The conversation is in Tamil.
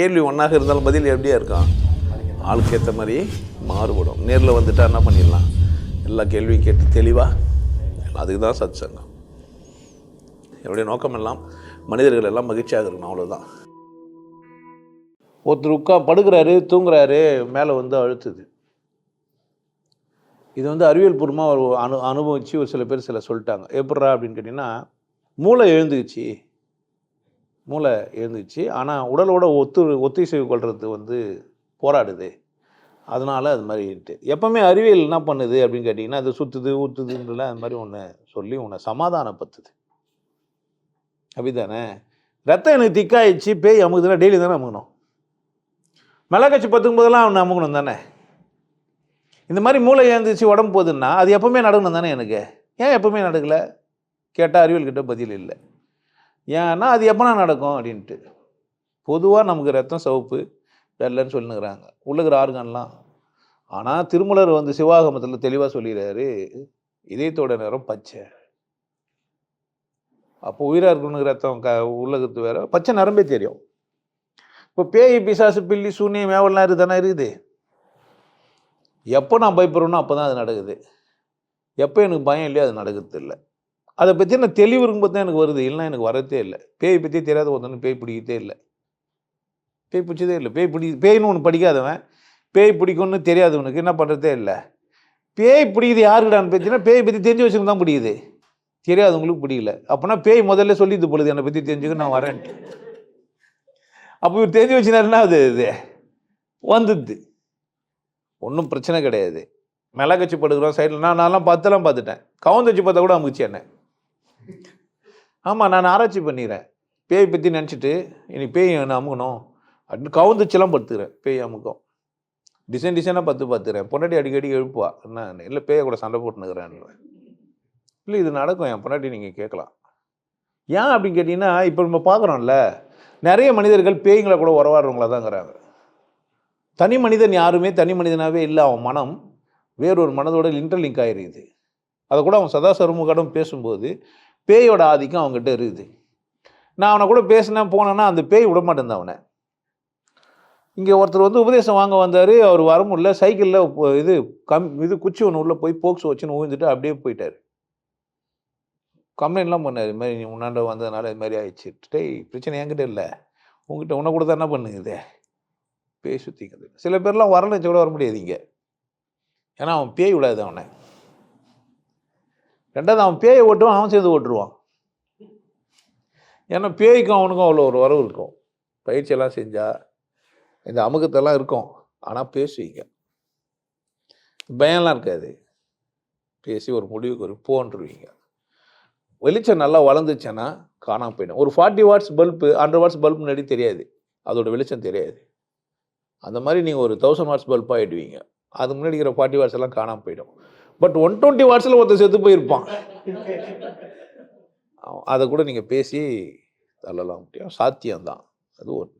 கேள்வி ஒன்றாக இருந்தாலும் பதில் எப்படியா இருக்கும்? ஆளுக்கு ஏற்ற மாதிரி மாறுபடும். நேரில் வந்துட்டால் என்ன பண்ணிடலாம்? எல்லா கேள்வியும் கேட்டு தெளிவாக அதுக்கு தான் சத் சங்கம் என்னுடைய நோக்கம் எல்லாம் மனிதர்கள் எல்லாம் மகிழ்ச்சியாக இருக்கணும் அவ்வளோதான் ஒருத்தர் உட்கா படுக்கிறாரு தூங்குறாரு மேலே வந்து அழுத்துது. இது வந்து அறிவியல் பூர்வமாக ஒரு அனு அனுபவித்து ஒரு சில பேர் சில சொல்லிட்டாங்க. எப்பட்றா அப்படின்னு கேட்டிங்கன்னா மூளை எழுந்துக்குச்சு மூளை எழுந்துச்சு ஆனால் உடலோட ஒத்து ஒத்திசைவு கொள்வது வந்து போராடுது. அதனால் அது மாதிரிட்டு எப்போவுமே அறிவியல் என்ன பண்ணுது அப்படின்னு கேட்டிங்கன்னா அது சுற்றுது ஊற்றுதுன்றல அது மாதிரி ஒன்று சொல்லி உன்னை சமாதானப்படுத்துது. அப்படிதானே? ரத்தம் எனக்கு திக்காயிடுச்சு பேய் அமுக்குதுன்னா டெய்லி தானே அமுக்கணும் மிளகாச்சி பத்துக்கும் போதெல்லாம் அவனை அமுக்கணும் தானே? இந்த மாதிரி மூளை எழுந்துச்சு உடம்பு போகுதுன்னா அது எப்போவுமே நடக்கணும் தானே எனக்கு? ஏன் எப்போவுமே நடக்கலை? கேட்டால் அறிவியல் கிட்ட பதில் இல்லை. ஏன்னா அது எப்போனா நடக்கும் அப்படின்ட்டு. பொதுவாக நமக்கு ரத்தம் சிவப்பு வெள்ளைன்னு சொல்லுங்கிறாங்க உள்ளுக்கிற ஆர்கன்லாம் ஆனால் திருமலர் வந்து சிவாகமத்தில் தெளிவாக சொல்லிடுறாரு இதயத்தோட நிறம் பச்சை. அப்போ உயிராக இருக்கணுங்க ரத்தம் க உள்ளகத்து வேற. பச்சை நரம்பே தெரியும். இப்போ பேய் பிசாசு பில்லி சூனியம் மேவெல்லாம் இருக்குதானே இருக்குது. எப்போ நான் பயப்படுறேனோ அப்போ தான் அது நடக்குது. எப்போ எனக்கு பயம் இல்லையோ அது நடக்கிறது இல்லை அதை பற்றி நான் தெளிவு இருக்கும்போது தான் எனக்கு வருது. இல்லைன்னா எனக்கு வரதே இல்லை. பேய் பற்றி தெரியாத ஒருத்தனுக்கு பேய் பிடிக்கதே இல்லை. பேய் பிடிச்சதே இல்லை. பேய் பிடி பேய்னு ஒன்று படிக்காதவன் பேய் பிடிக்கும்னு தெரியாதவனுக்கு என்ன பண்ணுறதே இல்லை. பேய் பிடிக்குது யாருக்கிடான்னு பேச்சுன்னா பேய் பற்றி தெரிஞ்சு வச்சுக்க தான் பிடிக்குது. தெரியாதவங்களுக்கு பிடிக்கல. அப்போனா பேய் முதல்ல சொல்லிது பொழுது என்னை பற்றி தெரிஞ்சுக்க நான் வரேன்ட்டு அப்போ இவர் தெரிஞ்சு வச்சுனாருன்னா அது இது? வந்துடுது. ஒன்றும் பிரச்சனை கிடையாது. மிளகச்சி படுக்கிறோம் சைடில். நான் நான்லாம் பார்த்தெல்லாம் பார்த்துட்டேன். கவுந்தச்சு பார்த்தா கூட அமுச்சு என்ன. ஆமாம் நான் ஆராய்ச்சி பண்ணிடுறேன் பேய் பற்றி நினச்சிட்டு இனி பேய் நான் அமுகணும்? அப்படின்னு கவுந்துச்செல்லாம் படுத்துக்கிறேன் பேய் அமுக்கம் டிசைன் டிசைனாக பார்த்து பார்த்துக்கிறேன் பொண்டாட்டி அடிக்கடி எழுப்புவா. என்ன இல்லை பேயை கூட சண்டை போட்டுனுக்கிறேன் இல்லை இது நடக்கும். என் பொண்டாட்டி நீங்கள் கேட்கலாம். ஏன் அப்படின்னு கேட்டிங்கன்னா இப்போ நம்ம பார்க்குறோம்ல நிறைய மனிதர்கள் பேய்களை கூட உறவாடுறவங்களா தாங்கிறாங்க தனி மனிதன் யாருமே தனி மனிதனாகவே இல்லை. அவன் மனம் வேறொரு மனதோட இன்டர்லிங்க் ஆகிருக்குது அதை கூட அவன் சதாசர்முகடன் பேசும்போது பேயோட ஆதிக்கம் அவங்ககிட்ட இருக்குது. நான் அவனை கூட பேசினேன் போனேன்னா அந்த பேய் விட மாட்டேன் அவனை. இங்கே ஒருத்தர் வந்து உபதேசம் வாங்க வந்தார் அவர் வர முடியல சைக்கிளில் இது கம் இது குச்சி ஒன்று உள்ளே போய் போக்ஸ் வச்சுன்னு ஊழ்ந்துட்டு அப்படியே போயிட்டார். கம்ப்ளைண்ட்லாம் பண்ணார் இது மாதிரி நீ முன்னாண்ட வந்ததுனால இது மாதிரி ஆயிடுச்சு. டேய் பிரச்சனை என்கிட்ட இல்லை. உங்ககிட்ட உன்னை கூட தான் என்ன பண்ணுங்குதே பேய் சுற்றிக்கிறது சில பேர்லாம் வரல கூட வர முடியாது இங்கே. ஏன்னா அவன் பேய் விடாது அவனை. ரெண்டாவது அவன் பேயை ஓட்டுவான் அவன் சேர்ந்து ஓட்டுருவான். ஏன்னா பேய்க்கும் அவனுக்கும் அவ்வளோ ஒரு வரவு இருக்கும். பயிற்சியெல்லாம் செஞ்சால் இந்த அமுகத்தெல்லாம் இருக்கும். ஆனால் பேசுவீங்க. பயம்லாம் இருக்காது. பேசி ஒரு முடிவுக்கு ஒரு போன்றுவீங்க. வெளிச்சம் நல்லா வளர்ந்துச்சுன்னா காணாம போயிடும். ஒரு forty watts bulb hundred watts bulb முன்னாடி தெரியாது. அதோட வெளிச்சம் தெரியாது. அந்த மாதிரி நீங்கள் ஒரு தௌசண்ட் வாட்ஸ் பல்ப் ஆகிடுவீங்க அது முன்னாடி இருக்கிற ஃபார்ட்டி வாட்ஸ் எல்லாம் காணாமல் போயிடும். பட் ஒன் டுவெண்ட்டி வாட்ஸில் ஒருத்தர் செத்து போயிருப்பான். அதை கூட நீங்கள் பேசி தள்ளலாம் முடியும் சாத்தியம்தான். அது ஒன்று